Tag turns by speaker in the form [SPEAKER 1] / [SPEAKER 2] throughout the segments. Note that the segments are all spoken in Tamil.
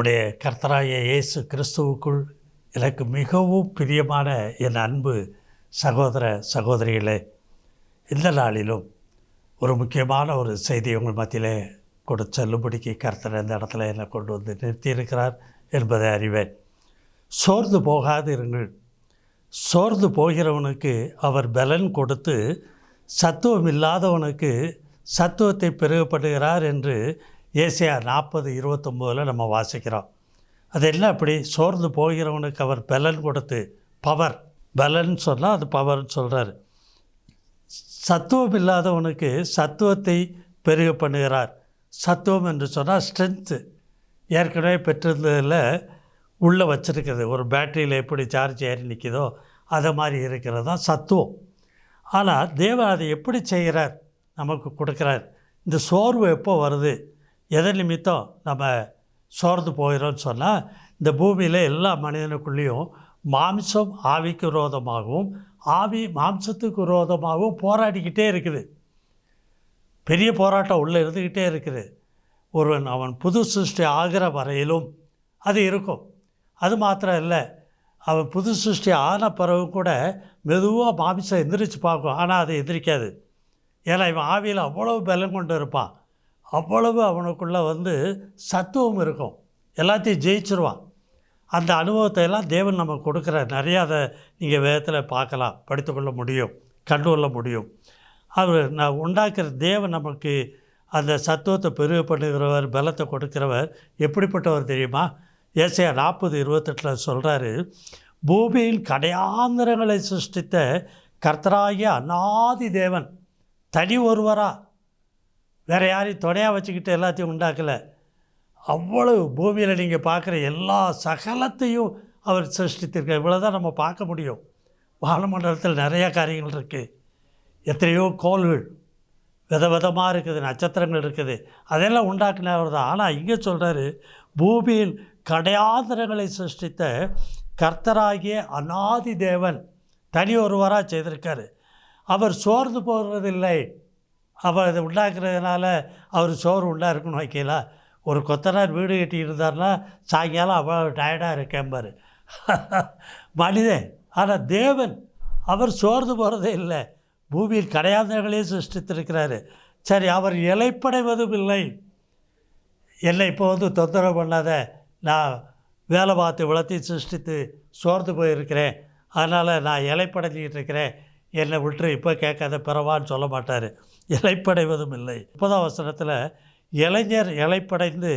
[SPEAKER 1] நம்முடைய கர்த்தராய இயேசு கிறிஸ்துவுக்குள் எனக்கு மிகவும் பிரியமான என் அன்பு சகோதர சகோதரிகளே இந்த நாளிலும் ஒரு முக்கியமான ஒரு செய்தி உங்கள் மத்தியில் கொடு செல்லும்படிக்கு கர்த்தர் இந்த இடத்துல என்னை கொண்டு வந்து நிறுத்தியிருக்கிறார் என்பதை அறிவேன். சோர்ந்து போகாது இருங்கள் சோர்ந்து போகிறவனுக்கு அவர் பலன் கொடுத்து சத்துவம் இல்லாதவனுக்கு சத்துவத்தை பெருகப்படுகிறார் என்று ஏசியா நாற்பது இருபத்தொம்போதில் நம்ம வாசிக்கிறோம். அது என்ன அப்படி? சோர்ந்து போகிறவனுக்கு அவர் பலன் கொடுத்து பவர் பலன் சொன்னால் அது பவர்னு சொல்கிறார் சத்துவம் இல்லாதவனுக்கு சத்துவத்தை பெருக பண்ணுகிறார். சத்துவம் என்று சொன்னால் ஸ்ட்ரென்த்து ஏற்கனவே பெற்றிருந்ததில் உள்ளே வச்சுருக்குது. ஒரு பேட்டரியில் எப்படி சார்ஜ் ஏறி நிற்கிதோ அதை மாதிரி இருக்கிறது தான் சத்துவம். ஆனால் தேவன் அதை எப்படி செய்கிறார்? நமக்கு கொடுக்குறார். இந்த சோர்வு எப்போ வருது? எதை நிமித்தம் நம்ம சோர்ந்து போகிறோம்னு சொன்னால் இந்த பூமியில் எல்லா மனிதனுக்குள்ளேயும் மாம்சம் ஆவிக்கு விரோதமாகவும் ஆவி மாம்சத்துக்கு விரோதமாகவும் போராடிக்கிட்டே இருக்குது. பெரிய போராட்டம் உள்ளே இருந்துக்கிட்டே இருக்குது. ஒருவன் அவன் புது சிருஷ்டி ஆகிற வரையிலும் அது இருக்கும். அது மாத்திரம் இல்லை அவன் புது சிருஷ்டி ஆன பிறகு கூட மெதுவாக மாமிசம் எந்திரிச்சு பார்க்கும். ஆனால் அதை எந்திரிக்காது. ஏன்னா இவன் ஆவியில் அவ்வளோ பலம் கொண்டு இருப்பான். அவ்வளவு அவனுக்குள்ளே வந்து சத்துவம் இருக்கும். எல்லாத்தையும் ஜெயிச்சிருவான். அந்த அனுபவத்தை எல்லாம் தேவன் நமக்கு கொடுக்குற நிறையா அதை நீங்கள் வேதத்தில் பார்க்கலாம். படித்துக்கொள்ள முடியும் கண்டுகொள்ள முடியும். அவர் நான் உண்டாக்குற தேவன் நமக்கு அந்த சத்துவத்தை பெருக பண்ணுகிறவர் பலத்தை கொடுக்கிறவர். எப்படிப்பட்டவர் தெரியுமா? ஏசையா நாற்பது இருபத்தெட்டில் சொல்கிறாரு பூமியின் கடையாந்திரங்களை சிருஷ்டித்த கர்த்தராகிய அநாதி தேவன் தனி ஒருவராக வேறு யாரையும் துணையாக வச்சுக்கிட்டு எல்லாத்தையும் உண்டாக்கலை. அவ்வளவு பூமியில் நீங்கள் பார்க்குற எல்லா சகலத்தையும் அவர் சிருஷ்டித்திருக்க இவ்வளோ தான் நம்ம பார்க்க முடியும். வானமண்டலத்தில் நிறையா காரியங்கள் இருக்குது எத்தனையோ கோள்கள் வித விதமாக இருக்குது நட்சத்திரங்கள் இருக்குது. அதெல்லாம் உண்டாக்குனவர் தான். ஆனால் இங்கே சொல்கிறாரு பூமியில் கடையாந்திரங்களை சிருஷ்டித்த கர்த்தராகிய அநாதி தேவன் தனி ஒருவராக செய்திருக்காரு. அவர் சோர்ந்து போகிறதில்லை அவர் அதை உண்டாக்குறதுனால அவர் சோறு உண்டாக இருக்குன்னு வைக்கலாம் ஒரு கொத்தனார் வீடு கட்டி இருந்தார்னா சாயங்காலம் அவ்வளோ டயர்டாக இருக்கேம்பார் மனிதன் ஆனால் தேவன். அவர் சோர்ந்து போகிறதே இல்லை. பூமியில் கடையாந்தர்களே சிருஷ்டித்திருக்கிறாரு. சரி அவர் இலைப்படைவதும் இல்லை. என்னை இப்போ வந்து தொந்தரவு பண்ணாத நான் வேலை பார்த்து வளர்த்தி சிருஷ்டித்து சோர்ந்து போயிருக்கிறேன். அதனால் நான் இலைப்படைஞ்சிக்கிட்டு இருக்கிறேன். என்னை விட்டு இப்போ கேட்காத பிறவான்னு சொல்ல மாட்டார். இலைப்படைவதும் இல்லை முப்பதாம் வசனத்தில் இளைஞர் இலைப்படைந்து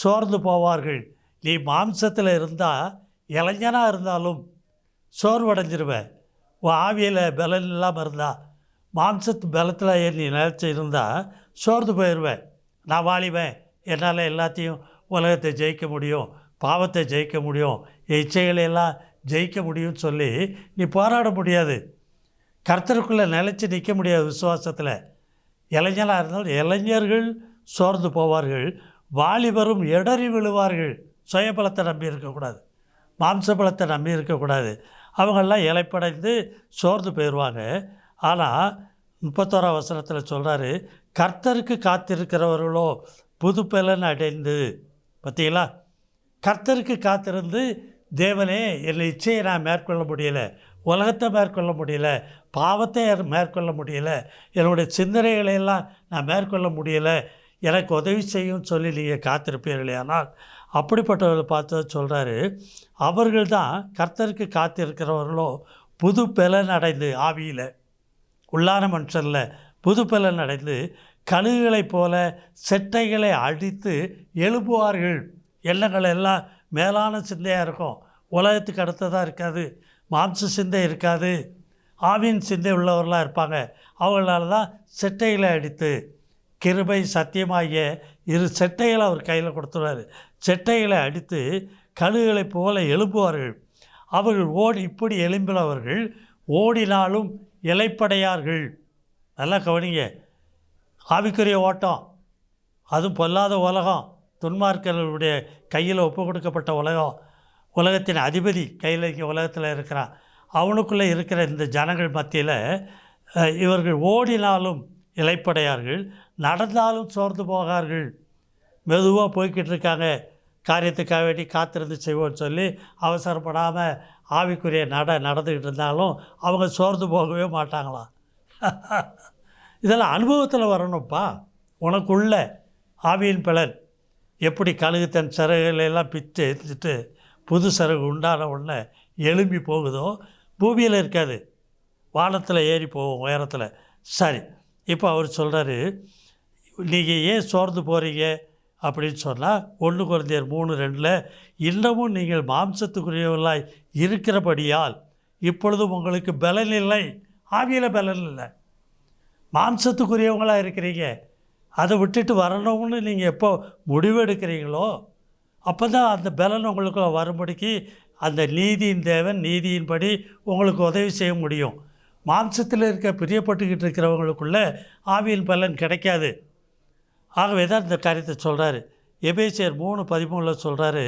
[SPEAKER 1] சோர்ந்து போவார்கள். நீ மாம்சத்தில் இருந்தால் இளைஞனாக இருந்தாலும் சோர்வடைஞ்சிருவேன் உன் ஆவியில் பலன் இல்லாமல் இருந்தால் மாம்சத்து பலத்தில் நீ நிலச்சி இருந்தால் சோர்ந்து போயிடுவேன் நான் வாலிவேன் என்னால் எல்லாத்தையும் உலகத்தை ஜெயிக்க முடியும் பாவத்தை ஜெயிக்க முடியும் இச்சைகளையெல்லாம் ஜெயிக்க முடியும்னு சொல்லி நீ போராட முடியாது. கர்த்தருக்குள்ளே நிலச்சி நிற்க முடியாது விசுவாசத்தில். இளைஞனாக இருந்தாலும் இளைஞர்கள் சோர்ந்து போவார்கள் வாலிபரும் இடறி விழுவார்கள். சுயபலத்தை நம்பி இருக்கக்கூடாது. மாம்ச பலத்தை நம்பி இருக்கக்கூடாது. அவங்கெல்லாம் இலைப்படைந்து சோர்ந்து போயிடுவாங்க. ஆனால் முப்பத்தோரா வசனத்தில் சொல்கிறாரு கர்த்தருக்கு காத்திருக்கிறவர்களோ புது பலன் அடைந்து பார்த்தீங்களா? கர்த்தருக்கு காத்திருந்து தேவனே என்னை இச்சையை நான் மேற்கொள்ள முடியலை உலகத்தை மேற்கொள்ள முடியல பாவத்தை மேற்கொள்ள முடியலை? என்னுடைய சிந்தனைகளை எல்லாம் நான் மேற்கொள்ள முடியலை. எனக்கு உதவி செய்யும் சொல்லி நீங்கள் காத்திருப்பீர்களே. ஆனால் அப்படிப்பட்டவர்களை பார்த்து சொல்கிறாரு அவர்கள் தான் கர்த்தருக்கு காத்திருக்கிறவர்களோ புது பலன் அடைந்து ஆவியில் உள்ளான மனுஷனில் புது பலன் அடைந்து கழுகுகளைப் போல செட்டைகளை அழித்து எழுப்புவார்கள். எண்ணங்கள் எல்லாம் மேலான சிந்தையாக இருக்கும். உலகத்துக்கு அடுத்ததாக இருக்காது. மாம்ச சிந்தை இருக்காது. ஆவின் சிந்தை உள்ளவர்களாக இருப்பாங்க. அவங்களால தான் செட்டைகளை அடித்து கிருபை சத்தியமாகிய இரு செட்டைகளை அவர் கையில் கொடுத்துருவார். செட்டைகளை அடித்து கழுகுகளைப் போல எழுப்புவார்கள் அவர்கள் ஓடி இப்படி எழும்பினவர்கள் ஓடினாலும் இலைப்படையார்கள். நல்லா கவனிங்க. ஆவிக்குரிய ஓட்டம். அதுவும் பொல்லாத உலகம். துன்மார்க்கர்களுடைய கையில் ஒப்பு கொடுக்கப்பட்ட உலகம். உலகத்தின் அதிபதி கையில் இங்கே உலகத்தில் இருக்கிறான். அவனுக்குள்ளே இருக்கிற இந்த ஜனங்கள் மத்தியில் இவர்கள் ஓடினாலும் இலைப்படையார்கள் நடந்தாலும் சோர்ந்து போகார்கள். மெதுவாக போய்கிட்டு இருக்காங்க காரியத்துக்காக வேண்டி காத்திருந்து செய்வோம்னு சொல்லி அவசரப்படாமல் ஆவிக்குரிய நட நடந்துக்கிட்டு இருந்தாலும் அவங்க சோர்ந்து போகவே மாட்டாங்களாம் இதெல்லாம் அனுபவத்தில் வரணும்ப்பா. உனக்குள்ள ஆவியின் பலன் எப்படி கழுகு தன் எல்லாம் பிச்சு எடுத்துட்டு புது சிறகு உண்டான உடனே எழும்பி போகுதோ பூமியில் இருக்காது. வானத்தில் ஏறி போகும் உயரத்தில். சரி இப்போ அவர் சொல்கிறாரு நீங்கள் ஏன் சோர்ந்து போகிறீங்க அப்படின்னு சொன்னால் ஒன்று குழந்தையர் மூணு ரெண்டில் இன்னமும் நீங்கள் மாம்சத்துக்குரியவர்களாய் இருக்கிறபடியால் இப்பொழுதும் உங்களுக்கு பலன் இல்லை. ஆவியில் பலன் இல்லை. மாம்சத்துக்குரியவங்களாக இருக்கிறீங்க. அதை விட்டுட்டு வரணும்னு நீங்கள் எப்போ முடிவெடுக்கிறீங்களோ அப்போ தான் அந்த பலன் உங்களுக்குள்ள வரும்படிக்கு அந்த நீதியின் தேவன் நீதியின்படி உங்களுக்கு உதவி செய்ய முடியும். மாம்சத்தில் இருக்க பிரியப்பட்டுக்கிட்டு இருக்கிறவங்களுக்குள்ள ஆவியின் பலன் கிடைக்காது. ஆகவே தான் இந்த காரியத்தை சொல்கிறாரு எபேசியர் மூணு பதிமூணில் சொல்கிறாரு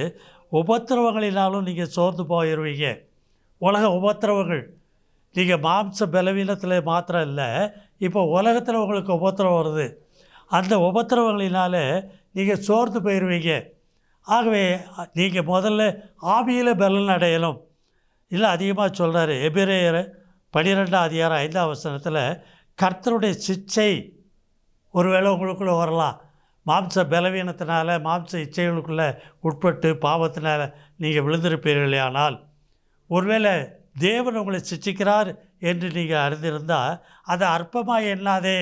[SPEAKER 1] உபத்திரவங்களினாலும் நீங்கள் சோர்ந்து போயிடுவீங்க உலக உபத்திரவங்கள். நீங்கள் மாம்ச பலவீனத்தில் மாத்திரம் இல்லை இப்போ உலகத்தில் உங்களுக்கு உபத்திரவம் வருது. அந்த உபத்திரவங்களினால நீங்கள் சோர்ந்து போயிடுவீங்க ஆகவே நீங்கள் முதல்ல ஆவியில் பலன் அடையலும் இல்லை அதிகமாக சொல்கிறாரு எபிரேயர் பன்னிரெண்டாம் அதிகாரம் ஐந்தாம் வசனத்தில் கர்த்தருடைய சிச்சை ஒருவேளை உங்களுக்குள்ளே வரலாம். மாம்ச பலவீனத்தினால மாம்ச இச்சைகளுக்குள்ளே உட்பட்டு பாவத்தினால் நீங்கள் விழுந்திருப்பீர்களே ஆனால் ஒருவேளை தேவன் உங்களை சிச்சிக்கிறார் என்று நீங்கள் அறிந்திருந்தால் அதை அற்பமாக எண்ணாதே.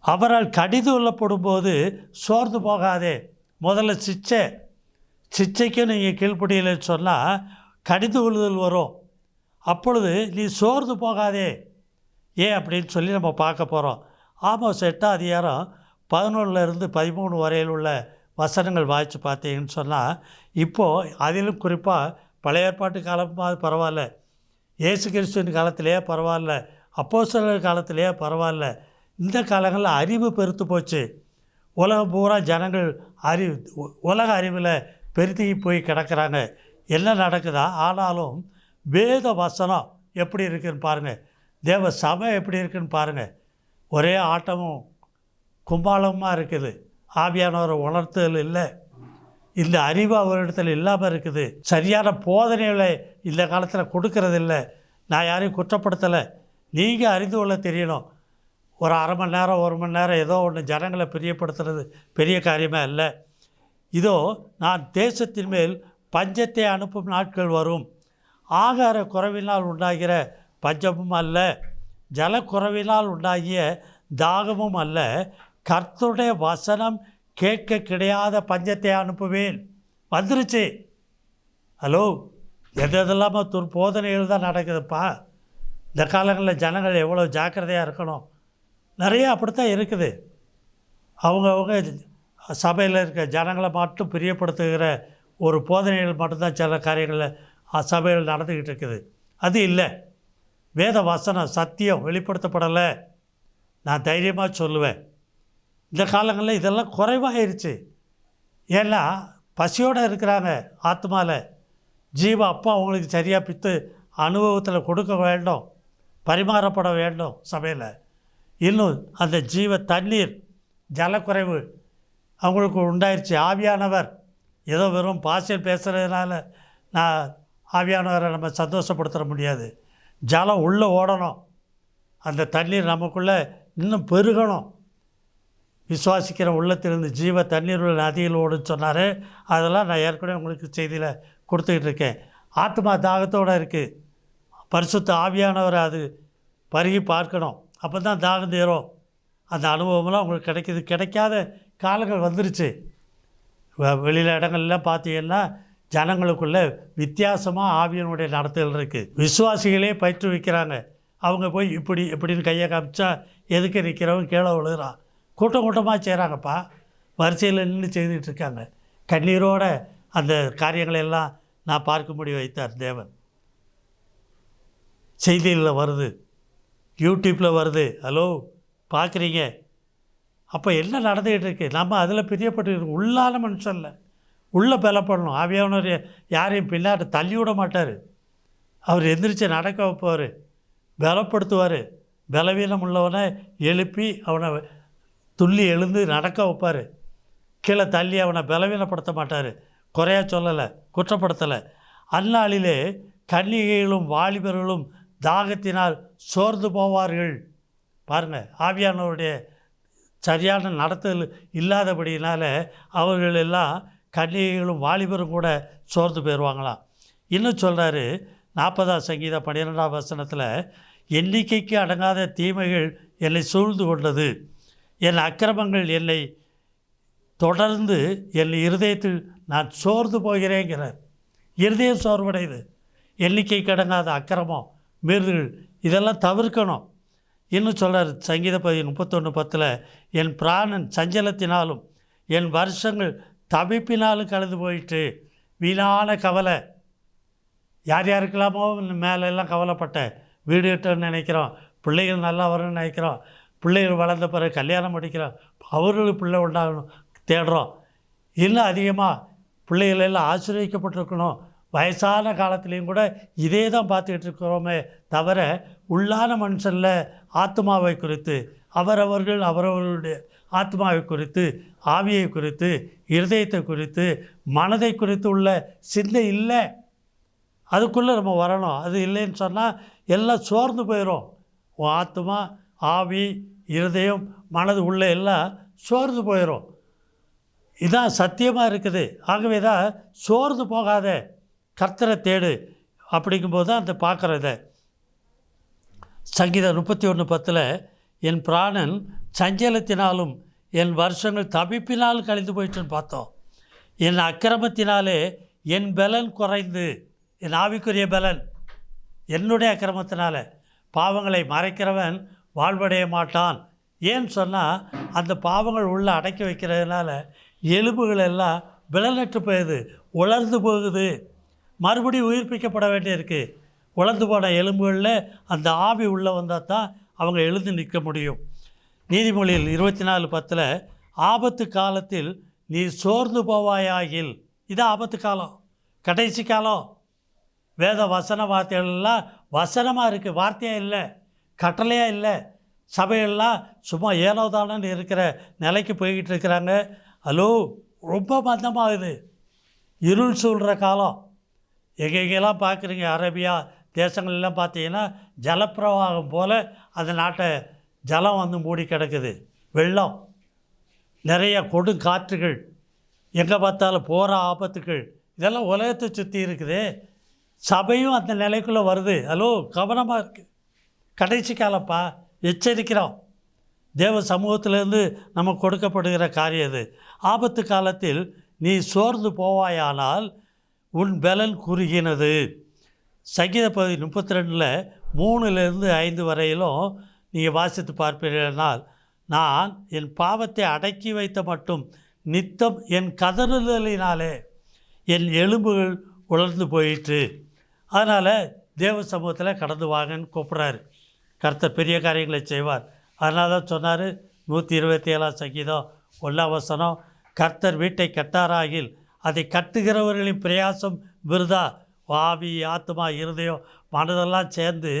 [SPEAKER 1] அவரால் கடிது உள்ளப்படும்போது சோர்ந்து போகாதே. முதல்ல சிச்சை. சிச்சைக்கும் நீங்கள் கீழ்ப்படியலைன்னு சொன்னால் கடிது உழுதல் வரும். அப்பொழுது நீ சோர்ந்து போகாதே. ஏன் அப்படின்னு சொல்லி நம்ம பார்க்க போகிறோம் ஆமாம் எட்டாம் அதிகாரம் பதினொன்றுலேருந்து பதிமூணு வரையில் உள்ள வசனங்கள் வாய்ச்சி பார்த்தீங்கன்னு சொன்னால் இப்போது அதிலும் குறிப்பாக பழைய ஏற்பாட்டு காலமாக பரவாயில்ல. இயேசு கிறிஸ்துவின் காலத்திலேயே பரவாயில்ல. அப்போ சிலர் காலத்திலேயே பரவாயில்ல. இந்த காலங்களில் அறிவு பெருத்து போச்சு. உலகம் பூரா ஜனங்கள் அறிவு உலக அறிவில் பெருத்தி போய் கிடக்கிறாங்க. என்ன நடக்குதா? ஆனாலும் வேத வசனம் எப்படி இருக்குன்னு பாருங்கள் தேவ சபை எப்படி இருக்குன்னு பாருங்கள் ஒரே ஆட்டமும் கும்பாலமாக இருக்குது. ஆவியானவரை உணர்த்துதல் இல்லை. இந்த அறிவு அவரிடத்தில் இல்லாமல் இருக்குது. சரியான போதனைகளை இந்த காலத்தில் கொடுக்கறதில்ல. நான் யாரையும் குற்றப்படுத்தலை. நீங்கள் அறிந்து கொள்ள தெரியணும். ஒரு அரை மணி நேரம் ஒரு மணி நேரம் ஏதோ ஒன்று ஜனங்களை பிரியப்படுத்துறது பெரிய காரியமே இல்லை இதோ நான் தேசத்தின் மேல் பஞ்சத்தை அனுப்பும் நாட்கள் வரும். ஆகார குறைவினால் உண்டாகிற பஞ்சமும் அல்ல ஜலக்குறைவினால் உண்டாகிய தாகமும் அல்ல. கர்த்தருடைய வசனம் கேட்க கிடையாத பஞ்சத்தை அனுப்புவேன். வந்துருச்சு. ஹலோ எது எதெல்லாமோ துர் போதனைகள் தான் நடக்குதுப்பா. இந்த காலங்களில் ஜனங்கள் எவ்வளோ ஜாக்கிரதையாக இருக்கணும்? நிறையா அப்படித்தான் இருக்குது. அவங்கவுங்க சபையில் இருக்க ஜனங்களை மட்டும் பிரியப்படுத்துகிற ஒரு போதனைகள் மட்டும்தான் சில காரியங்களில் சபையில் நடந்துக்கிட்டு இருக்குது. அது இல்லை. வேத வசனம் சத்தியம் வெளிப்படுத்தப்படலை. நான் தைரியமாக சொல்லுவேன். இந்த காலங்களில் இதெல்லாம் குறைவாகிருச்சு ஏன்னா பசியோடு இருக்கிறாங்க ஆத்மாவில் ஜீவ அப்பா அவங்களுக்கு சரியாக பித்து அனுபவத்தில் கொடுக்க வேண்டும். பரிமாறப்பட வேண்டும் சபையில். இன்னும் அந்த ஜீவ தண்ணீர் ஜலக்குறைவு அவங்களுக்கு உண்டாயிருச்சு. ஆவியானவர் ஏதோ வெறும் பாசியல் பேசுகிறதுனால நான் ஆவியானவரை நம்ம சந்தோஷப்படுத்த முடியாது. ஜலம் உள்ளே ஓடணும். அந்த தண்ணீர் நமக்குள்ளே இன்னும் பெருகணும். விசுவாசிக்கிற உள்ளத்திலிருந்து ஜீவ தண்ணீர் உள்ள நதியில் ஓடுன்னு சொன்னார். அதெல்லாம் நான் ஏற்கனவே உங்களுக்கு செய்தியில் கொடுத்துக்கிட்டு இருக்கேன். ஆத்மா தாகத்தோடு இருக்குது பரிசுத்த ஆவியானவரை அது பருகி பார்க்கணும். அப்போ தான் தாகம் தீரும் அந்த அனுபவம்லாம் உங்களுக்கு கிடைக்கிது. கிடைக்காத காலங்கள் வந்துருச்சு. வெளியில் இடங்கள்லாம் பார்த்தீங்கன்னா ஜனங்களுக்குள்ள வித்தியாசமாக ஆவியனுடைய நடத்தல் இருக்குது விசுவாசிகளே பயிற்றுவிக்கிறாங்க அவங்க போய் இப்படி இப்படின்னு கையை காமிச்சா எதுக்கு நிற்கிறவங்க கீழே விழுகிறான்? கூட்டம் கூட்டமாக செய்கிறாங்கப்பா வரிசையில் நின்று செய்துட்டு இருக்காங்க. கண்ணீரோட அந்த காரியங்களை எல்லாம் நான் பார்க்கும்படி வைத்தார் தேவன். செய்திகளில் வருது. யூடியூப்பில் வருது. ஹலோ பார்க்குறீங்க அப்போ என்ன நடந்துக்கிட்டு இருக்கு நம்ம அதில் பிரியப்பட்டு உள்ளான மனுஷன்ல உள்ளே பலப்படணும். ஆவியானவர் யாரையும் பின்னாட்ட தள்ளி விட மாட்டார். அவர் எந்திரிச்சு நடக்க வைப்பார். பலப்படுத்துவார். பலவீனம் உள்ளவனை எழுப்பி அவனை துள்ளி எழுந்து நடக்க வைப்பார். கீழே தள்ளி அவனை பலவீனப்படுத்த மாட்டார். குறையா சொல்லலை குற்றப்படுத்தலை. அந்நாளிலே கன்னிகைகளும் வாலிபர்களும் தாகத்தினால் சோர்ந்து போவார்கள். பாருங்கள் ஆவியானவருடைய சரியான நடத்தல் இல்லாதபடியினால் அவர்கள் எல்லாம் கன்னிகைகளும் வாலிபரும் கூட சோர்ந்து போயிடுவாங்களாம் இன்னும் சொல்கிறாரு நாற்பதாம் சங்கீதம் பன்னிரெண்டாம் வசனத்தில் எண்ணிக்கைக்கு அடங்காத தீமைகள் என்னை சூழ்ந்து கொண்டது. என் அக்கிரமங்கள் என்னை தொடர்ந்து என் இருதயத்தில் நான் சோர்ந்து போகிறேங்கிறார். இருதயம் சோர்வடையுது. எண்ணிக்கை அடங்காத அக்கிரமம். மீறுதல்கள் இதெல்லாம் தவிர்க்கணும். இன்னும் சொல்கிறார் சங்கீத பதி முப்பத்தொன்று பத்தில் என் பிராணன் சஞ்சலத்தினாலும் என் வருஷங்கள் தவிப்பினாலும் கலந்து போயிட்டு வீணான கவலை. யார் யாருக்கெல்லாமோ மேலெல்லாம் கவலைப்பட்டேன் வீடு கட்டணும்னு நினைக்கிறோம். பிள்ளைகள் நல்லா வரணும்னு நினைக்கிறோம். பிள்ளைகள் வளர்ந்த பிறகு கல்யாணம் முடிக்கிறோம். அவர்களுக்கு பிள்ளை உண்டாகணும் தேடுறோம். இன்னும் அதிகமாக பிள்ளைகள் எல்லாம் ஆசீர்வதிக்கப்பட்டிருக்கணும். வயசான காலத்துலேயும் கூட இதே தான் பார்த்துக்கிட்டு இருக்கிறோமே தவிர உள்ளான மனுஷனில் ஆத்மாவை குறித்து அவரவர்கள் அவரவர்களுடைய ஆத்மாவை குறித்து ஆவியை குறித்து இருதயத்தை குறித்து மனதை குறித்து உள்ள சிந்தை இல்லை. அதுக்குள்ளே நம்ம வரணும். அது இல்லைன்னு சொன்னால் எல்லாம் சோர்ந்து போயிடும் உன் ஆத்மா ஆவி இருதயம் மனது உள்ள எல்லாம் சோர்ந்து போயிடும் இதான் சத்தியமாக இருக்குது. ஆகவே தான் சோர்ந்து போகாத. கர்த்தரை தேடு அப்படிங்கும்போது தான் அந்த பார்க்குறத சங்கீதம் முப்பத்தி ஒன்று பத்தில் என் பிராணன் சஞ்சலத்தினாலும் என் வருஷங்கள் தவிப்பினால் கழிந்து போயிட்டுன்னு பார்த்தோம். என் அக்கிரமத்தினாலே என் பலன் குறைந்து என் ஆவிக்குரிய பலன் என்னுடைய அக்கிரமத்தினால. பாவங்களை மறைக்கிறவன் வாழ்வடைய மாட்டான். ஏன்னு சொன்னால் அந்த பாவங்கள் உள்ளே அடக்கி வைக்கிறதுனால எலும்புகள் எல்லாம் விளநட்டு போகுது உலர்ந்து போகுது. மறுபடியும் உயிர்ப்பிக்கப்பட வேண்டியிருக்கு. உலர்ந்து போன எலும்புகளில் அந்த ஆவி உள்ளே வந்தால் தான் அவங்க எழுந்து நிற்க முடியும். நீதிமொழியில் இருபத்தி நாலு பத்தில் ஆபத்து காலத்தில் நீ சோர்ந்து போவாயாகில். இது ஆபத்து காலம். கடைசி காலம். வேத வசன வார்த்தைகள்லாம் வசனமாக இருக்குது வார்த்தையாக இல்லை. கட்டளையாக இல்லை. சபையெல்லாம் சும்மா ஏனோதானன்னு இருக்கிற நிலைக்கு போய்கிட்டு இருக்கிறாங்க. ஹலோ ரொம்ப மந்தமாகுது இருள் சூழ்கிற காலம். எங்கெங்கெல்லாம் பார்க்குறீங்க அரேபியா தேசங்கள்லாம் பார்த்தீங்கன்னா ஜலப்பிரவாகம் போல் அந்த நாட்டை ஜலம் வந்து மூடி கிடக்குது. வெள்ளம் நிறைய கொடுங்காற்றுகள் எங்கே பார்த்தாலும் போகிற ஆபத்துகள் இதெல்லாம் உலகத்தை சுற்றி இருக்குது. சபையும் அந்த நிலைக்குள்ளே வருது. ஹலோ கவனமாக இருக்குது கடைசி காலப்பா எச்சரிக்கிறோம். தேவ சமூகத்திலேருந்து நமக்கு கொடுக்கப்படுகிற காரியம் இது ஆபத்து காலத்தில் நீ சோர்ந்து போவாயானால் உன் பலன் குறுகினது. சங்கீத பகுதி முப்பத்தி ரெண்டில் மூணுலேருந்து ஐந்து வரையிலும் நீங்கள் வாசித்து பார்ப்பீர்களானால் நான் என் பாவத்தை அடக்கி வைத்த மட்டும் நித்தம் என் கதறுதலினாலே என் எலும்புகள் உலர்ந்து போயிற்று. அதனால் தேவ சமூகத்தில் கடந்து வாங்கன்னு கூப்பிட்றாரு. கர்த்தர் பெரிய காரியங்களை செய்வார். அதனால தான் சொன்னார் நூற்றி இருபத்தி ஏழாம் சங்கீதம் ஒன்றாம் வசனம் கர்த்தர் வீட்டை கட்டாராகில் அதை கட்டுகிறவர்களின் பிரயாசம் விருதா? ஆவி ஆத்மா இருதயம் மனதெல்லாம் சேர்ந்து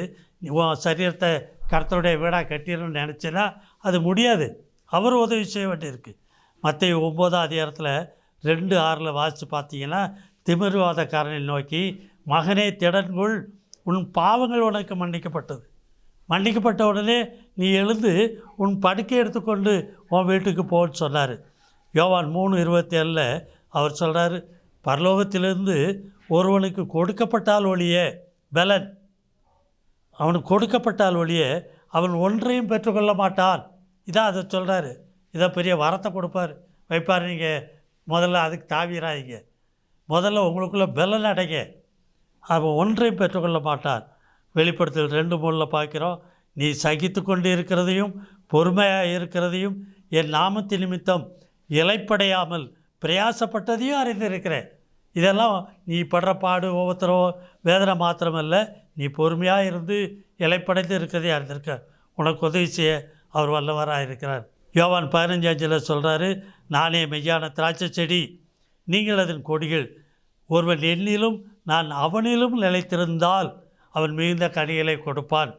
[SPEAKER 1] உன் சரீரத்தை கருத்தருடைய வீடாக கட்டிடணும்னு நினச்சினா அது முடியாது. அவர் உதவி செய்ய வேண்டியிருக்கு. மற்ற ஒம்போதாம் அதிகாரத்தில் ரெண்டு ஆறில் வாசித்து பார்த்தீங்கன்னா திமிர்வாதக்காரனை நோக்கி மகனே திடன்குள் உன் பாவங்கள் உனக்கு மன்னிக்கப்பட்டது. மன்னிக்கப்பட்ட உடனே நீ எழுந்து உன் படுக்கை எடுத்துக்கொண்டு உன் வீட்டுக்கு போன்னு சொன்னார். யோவான் மூணு இருபத்தி ஏழில் அவர் சொல்கிறாரு பரலோகத்திலிருந்து ஒருவனுக்கு கொடுக்கப்பட்டால் ஒழிய பலன். அவனுக்கு கொடுக்கப்பட்டால் ஒழிய அவன் ஒன்றையும் பெற்றுக்கொள்ள மாட்டான். இதான் அதை சொல்கிறாரு இதை பெரிய வரத்தை கொடுப்பார். வைப்பார் நீங்கள் முதல்ல அதுக்கு தாவிராதீங்க. முதல்ல உங்களுக்குள்ள பலன் அடைங்க. அவன் ஒன்றையும் பெற்றுக்கொள்ள மாட்டான். வெளிப்படுத்தல் ரெண்டு மூணில் பார்க்குறோம். நீ சகித்து கொண்டு இருக்கிறதையும் பொறுமையாக இருக்கிறதையும் என் நாமத்து நிமித்தம் இலைப்படையாமல் பிரயாசப்பட்டதையும் அறிந்திருக்கிறேன். இதெல்லாம் நீ படுற பாடு ஒவ்வொருத்தரும் வேதனை மாத்திரமல்ல நீ பொறுமையாக இருந்து இலைப்படைந்து இருக்கிறதே அறிந்திருக்க. உனக்கு உதவி செய்ய அவர் வல்லவராக இருக்கிறார். யோவான் பதினஞ்சு அஞ்சில் சொல்கிறாரு நானே மெய்யான திராட்சை செடி நீங்கள் அதன் கொடிகள். ஒருவன் என்னிலும் நான் அவனிலும் நிலைத்திருந்தால் அவன் மிகுந்த கனிகளை கொடுப்பான்.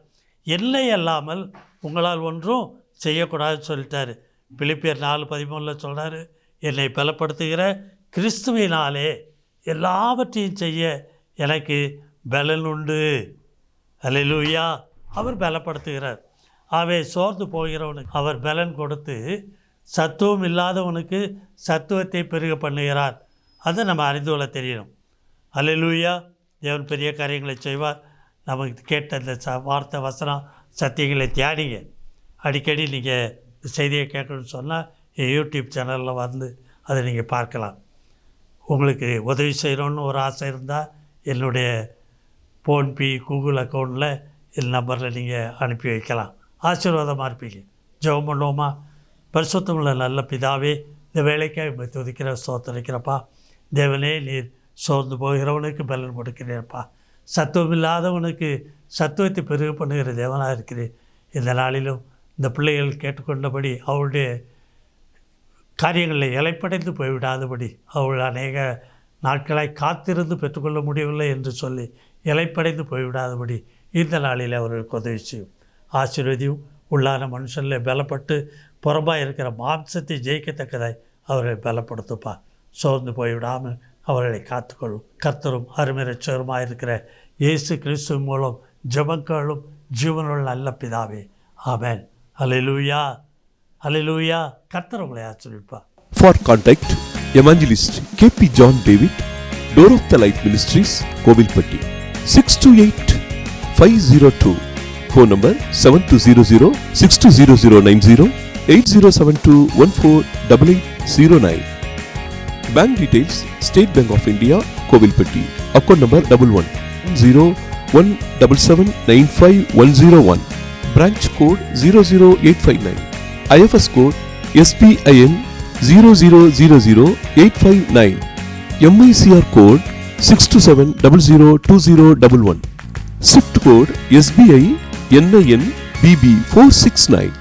[SPEAKER 1] என்னை அல்லாமல் உங்களால் ஒன்றும் செய்யக்கூடாதுன்னு சொல்லிட்டாரு. பிலிப்பியர் நாலு பதிமூணில் சொல்கிறாரு என்னை பலப்படுத்துகிற கிறிஸ்துவினாலே எல்லாவற்றையும் செய்ய எனக்கு பலன் உண்டு. அல்லேலூயா அவர் பலப்படுத்துகிறார். அவை சோர்ந்து போகிறவனுக்கு அவர் பலன் கொடுத்து சத்துவம் இல்லாதவனுக்கு சத்துவத்தை பெருக பண்ணுகிறார். அதை நம்ம அறிந்து கொள்ள தெரியணும் அல்லேலூயா தேவன் பெரிய காரியங்களை செய்வார். நமக்கு கேட்ட இந்த ச வார்த்தை வசனம் சத்தியங்களை தியானிங்க. அடிக்கடி நீங்கள் செய்தியை கேட்கணும்னு சொன்னால் என் யூடியூப் சேனலில் வந்து அதை நீங்கள் பார்க்கலாம். உங்களுக்கு உதவி செய்கிறோன்னு ஒரு ஆசை இருந்தால் என்னுடைய ஃபோன்பே கூகுள் அக்கௌண்ட்டில் இந்த நம்பரில் நீங்கள் அனுப்பி வைக்கலாம். ஆசீர்வாதமாக இருப்பீங்க. ஜெபம் பண்ணுவோமா? பரிசுத்தமுள்ள நல்ல பிதாவே இந்த வேலைக்காக உம்மை துதிக்கிற சோத்தரிக்கிறப்பா தேவனே நீர் சோர்ந்து போகிறவனுக்கு பலன் கொடுக்கிறேன்ப்பா சத்துவம் இல்லாதவனுக்கு சத்துவத்தை பெருக பண்ணுகிற தேவனாக இருக்கிறேன் இந்த நாளிலும் இந்த பிள்ளைகள் கேட்டுக்கொண்டபடி அவருடைய காரியங்களில் இலைப்படைந்து போய்விடாதபடி அவள் அநேக நாட்களாய் காத்திருந்து பெற்றுக்கொள்ள முடியவில்லை என்று சொல்லி இலைப்படைந்து போய்விடாதபடி இந்த நாளில் அவர்களுக்கு உதவி செய்யும். ஆசீர்வதியும் உள்ளான மனுஷனில் பலப்பட்டு புறம்பாக இருக்கிற மாம்சத்தை ஜெயிக்கத்தக்கதாய் அவர்களை பலப்படுத்துப்பா. சோர்ந்து போய்விடாமல் அவர்களை காத்துக்கொள்ளும். கர்த்தரும் அருமிரட்சருமாக இருக்கிற இயேசு கிறிஸ்து மூலம் ஜபங்களும் ஜீவனுள்ள நல்ல பிதாவே. ஆமேன். அல்லேலூயா அலையிலூயா கர்த்தர் உங்களை ஆச்சரிப்பார்
[SPEAKER 2] for contact evangelist K P John David door of the light ministries Kovilpatti six two eight five zero two phone number seven two zero zero six two zero zero nine zero eight zero seven two one four double eight zero nine bank details State Bank of India Kovilpatti account number double one zero one double seven nine five one zero one branch code zero zero eight five nine IFS code S P I N zero zero zero zero eight five nine MICR code six two seven double zero two zero double one swift code S B I N I N B B four six nine